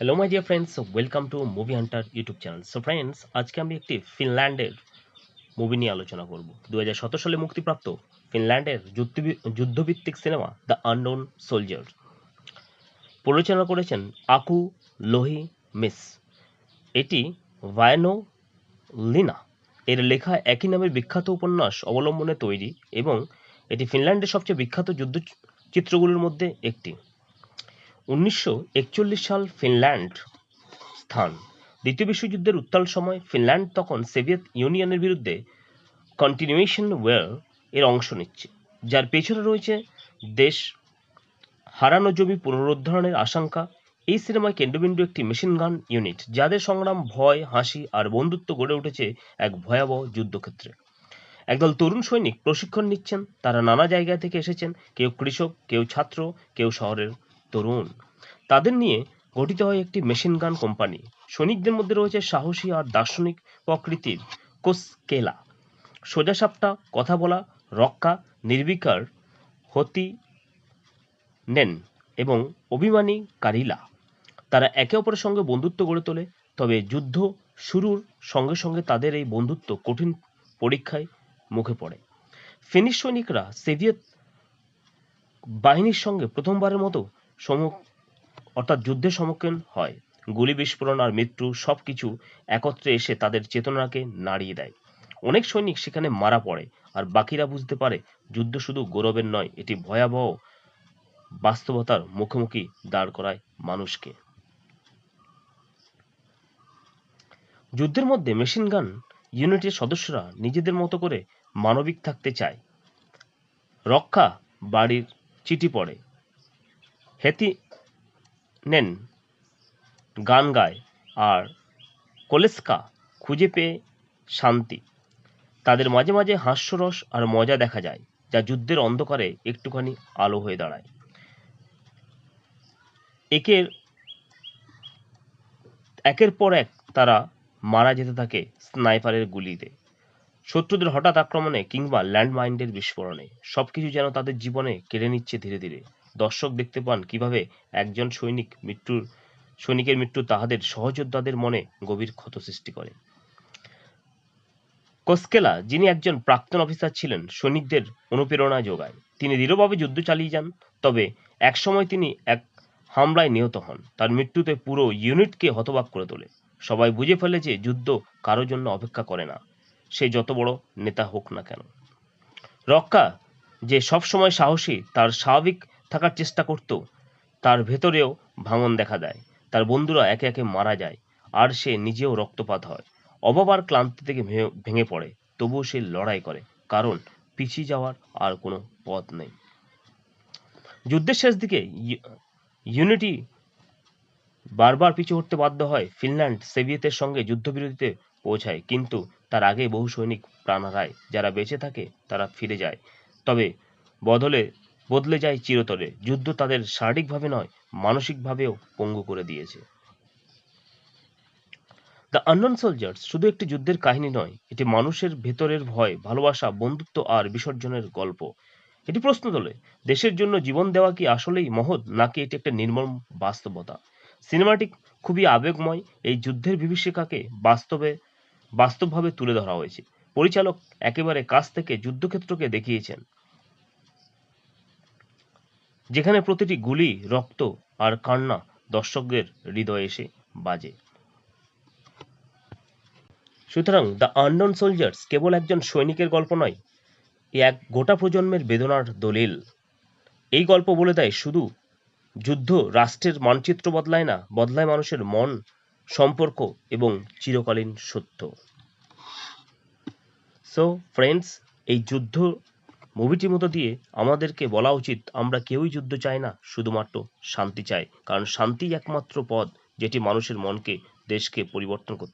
Hello my dear friends welcome to movie hunter YouTube channel so friends আজকে আমি একটি ফিনল্যান্ডের movie নিয়ে আলোচনা করব। দু হাজার সতেরো সালে মুক্তিপ্রাপ্ত ফিনল্যান্ডের যুদ্ধভিত্তিক সিনেমা দ্য আননোন সোলজার পরিচালনা করেছেন আকু লোহি মিস এটি ভায়ানো লিনা এর লেখা একই নামের বিখ্যাত উপন্যাস অবলম্বনে তৈরি এবং এটি ফিনল্যান্ডের সবচেয়ে বিখ্যাত যুদ্ধ চিত্রগুলোর মধ্যে একটি। উনিশশো একচল্লিশ সাল ফিনল্যান্ড স্থান। দ্বিতীয় বিশ্বযুদ্ধের উত্তাল সময় ফিনল্যান্ড তখন সোভিয়েত ইউনিয়নের বিরুদ্ধে কন্টিনিউয়েশন ওয়ার এর অংশ নিচ্ছে। যার পেছনে রয়েছে দেশ হারানো জমি পুনরুদ্ধারণের আশঙ্কা। এই সিনেমায় কেন্দ্রবিন্দু একটি মেশিন গান ইউনিট যাদের সংগ্রাম ভয়, হাসি আর বন্ধুত্ব গড়ে উঠেছে এক ভয়াবহ যুদ্ধক্ষেত্রে। একদল তরুণ সৈনিক প্রশিক্ষণ নিচ্ছেন, তারা নানা জায়গা থেকে এসেছেন। কেউ কৃষক, কেউ ছাত্র, কেউ শহরের তরুণ। তাদের নিয়ে গঠিত হয় একটি মেশিন গান কোম্পানি সৈনিকদের মধ্যে রয়েছে সাহসী আর দার্শনিক প্রকৃতির কোসকেলা। সোজাসাপটা কথা বলা, রক্ষা, নির্বিকার হতি নেন এবং অভিমানী কারিলা তারা একে অপরের সঙ্গে বন্ধুত্ব গড়ে তোলে, তবে যুদ্ধ শুরুর সঙ্গে সঙ্গে তাদের এই বন্ধুত্ব কঠিন পরীক্ষায় মুখে পড়ে। ফিনিশ সৈনিকরা সোভিয়েত বাহিনীর সঙ্গে প্রথমবারের মতো সম্মুখ, অর্থাৎ যুদ্ধের সম্মুখীন হয়। গুলি বিস্ফোরণ আর মৃত্যু সবকিছু একত্রে এসে তাদের চেতনাকে নাড়িয়ে দেয়। অনেক সৈনিক সেখানে মারা পড়ে আর বাকিরা বুঝতে পারে যুদ্ধ শুধু গৌরবের নয়, এটি ভয়াবহ বাস্তবতার মুখোমুখি দাঁড় করায় মানুষকে। যুদ্ধের মধ্যে মেশিন গান ইউনিটের সদস্যরা নিজেদের মতো করে মানবিক থাকতে চায়। রক্ষা বাড়ির চিঠি পড়ে। হেতি নেন, গান গায়, আর কলেস্কা খুঁজে পেয়ে শান্তি। তাদের মাঝে মাঝে হাস্যরস আর মজা দেখা যায়, যা যুদ্ধের অন্ধকারে একটুখানি আলো হয়ে দাঁড়ায়। একের একের পর এক তারা মারা যেতে থাকে স্নাইপারের গুলিতে। শত্রুদের হঠাৎ আক্রমণে কিংবা ল্যান্ডমাইন্ডের বিস্ফোরণে। সবকিছু যেন তাদের জীবনে কেড়ে নিচ্ছে ধীরে ধীরে। দর্শক দেখতে পান কীভাবে একজন সৈনিক মৃত্যুর, সৈনিকের মৃত্যু তাহাদের সহযোদ্ধাদের মনে গভীর ক্ষত সৃষ্টি করে। কোস্কেলা, যিনি একজন প্রাক্তন অফিসার ছিলেন, সৈনিকদের অনুপ্রেরণা যোগায়। তিনি দৃঢ়ভাবে যুদ্ধ চালিয়ে যান, তবে একসময় তিনি এক হামলায় নিহত হন। তার মৃত্যুতে পুরো ইউনিটকে হতবাক করে তোলে। সবাই বুঝে ফেলে যে যুদ্ধ কারোর জন্য অপেক্ষা করে না। সে যত বড় নেতা হোক না কেন। রক্ষা যে সবসময় সাহসী, তার স্বাভাবিক থাকার চেষ্টা করত, তার ভেতরেও ভাঙন দেখা দেয়। তার বন্ধুরা একে একে মারা যায়, আর সে নিজেও রক্তপাত হয়। অভাব আর ক্লান্তি থেকে ভেঙে পড়ে, তবুও সে লড়াই করে, কারণ পিছিয়ে যাওয়ার আর কোনো পথ নেই। যুদ্ধের শেষ দিকে ইউনিটি বারবার পিছু হটতে বাধ্য হয়, ফিনল্যান্ড সোভিয়েতের সঙ্গে যুদ্ধবিরতিতে পৌঁছায়, কিন্তু তার আগে বহু সৈনিক প্রাণ হারায় যারা বেঁচে থাকে, তারা ফিরে যায়। তবে বদলে বদলে যায় চিরতরে। যুদ্ধ তাদের শারীরিকভাবে নয়, মানসিকভাবেও পঙ্গু করে দিয়েছে। দ্য আননোন সোলজার্স শুধু একটি যুদ্ধের কাহিনী নয়, এটি মানুষের ভেতরের ভয়, ভালোবাসা, বন্ধুত্ব আর বিসর্জনের গল্প। এটি প্রশ্ন তোলে, দেশের জন্য জীবন দেওয়া কি আসলেই মহৎ, নাকি এটি একটা নির্মম বাস্তবতা? সিনেমাটি খুবই আবেগময়, এই যুদ্ধের বিভীষিকাকে বাস্তবে, বাস্তবভাবে তুলে ধরা হয়েছে। পরিচালক একেবারে কাছ থেকে যুদ্ধক্ষেত্রকে দেখিয়েছেন। যেখানে প্রতিটি গুলি রক্ত আর কান্না দর্শকদের হৃদয়ে এসে বাজে। সুতরাং দ্য আননোন সোলজার্স কেবল একজন সৈনিকের গল্প নয়, এ এক গোটা প্রজন্মের বেদনার দলিল। এই গল্প বলে দেয়, শুধু যুদ্ধ রাষ্ট্রের মানচিত্র বদলায় না, বদলায় মানুষের মন, সম্পর্ক এবং চিরকালীন সত্য। সো ফ্রেন্ডস এই যুদ্ধ মুভিটির মতো দিয়ে আমাদেরকে বলা উচিত, আমরা কেউই যুদ্ধ চাই না, শুধুমাত্র শান্তি চাই। কারণ শান্তি একমাত্র পথ যেটি মানুষের মনকে, দেশকে পরিবর্তন করতে